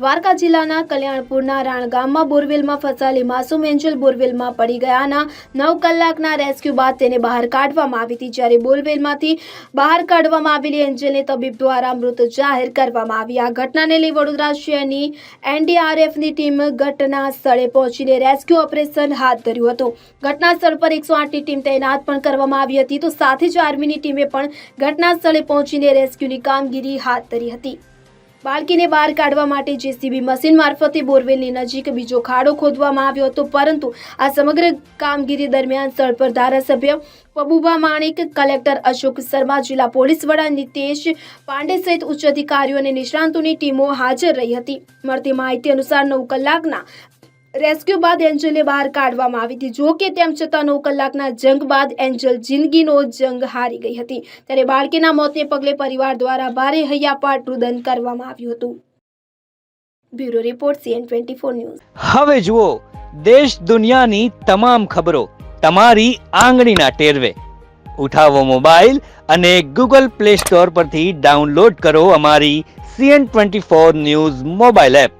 દ્વારકા જિલ્લાના કલ્યાણપુરના રાણ ગામમાં બોરવેલમાં ફસાયેલી માસૂમ એન્જલ બોરવેલમાં પડી ગયાના નવ કલાકના રેસ્ક્યુ બાદ તેને બહાર કાઢવામાં આવી હતી. જ્યારે બોરવેલમાંથી બહાર કાઢવામાં આવેલી એન્જલને તબીબ દ્વારા મૃત જાહેર કરવામાં આવી. આ ઘટનાને લઈ વડોદરા શહેરની એનડીઆરએફની ટીમ ઘટના સ્થળે પહોંચીને રેસ્ક્યુ ઓપરેશન હાથ ધર્યું હતું. ઘટના સ્થળ પર એકસો આઠની ટીમ તૈનાત પણ કરવામાં આવી હતી. તો સાથે જ આર્મીની ટીમે પણ ઘટના સ્થળે પહોંચીને રેસ્ક્યુની કામગીરી હાથ ધરી હતી. બાળકીને બહાર કાઢવા માટે જેસીબી મશીન મારફતે બોરવેલની નજીક બીજો ખાડો ખોદવામાં આવ્યો હતો, પરંતુ આ સમગ્ર કામગીરી દરમિયાન સ્થળ પર ધારાસભ્ય પબુભા માણિક, કલેક્ટર અશોક શર્મા, જિલ્લા પોલીસ વડા નિતેશ પાંડે સહિત ઉચ્ચ અધિકારીઓ અને નિષ્ણાંતોની ટીમો હાજર રહી હતી. મળતી માહિતી અનુસાર નવ કલાકના રેસ્ક્યુ બાદ એન્જલને બહાર કાઢવામાં આવી હતી. જો કે તેમ છતાં નવ કલાકના જંગ બાદ એન્જલ જિંદગીનો જંગ હારી ગઈ હતી. ત્યારે બાળકીના મોતને પગલે પરિવાર દ્વારા ભારે હૈયાપાટ રુદન કરવામાં આવ્યું હતું. Bureau report CN twenty four news. હવે જુઓ, દેશ દુનિયાની તમામ ખબરો તમારી આંગળીના ટેરવે. ઉઠાવો મોબાઈલ અને ગૂગલ પ્લે સ્ટોર પરથી ડાઉનલોડ કરો અમારી CN twenty four news mobile app.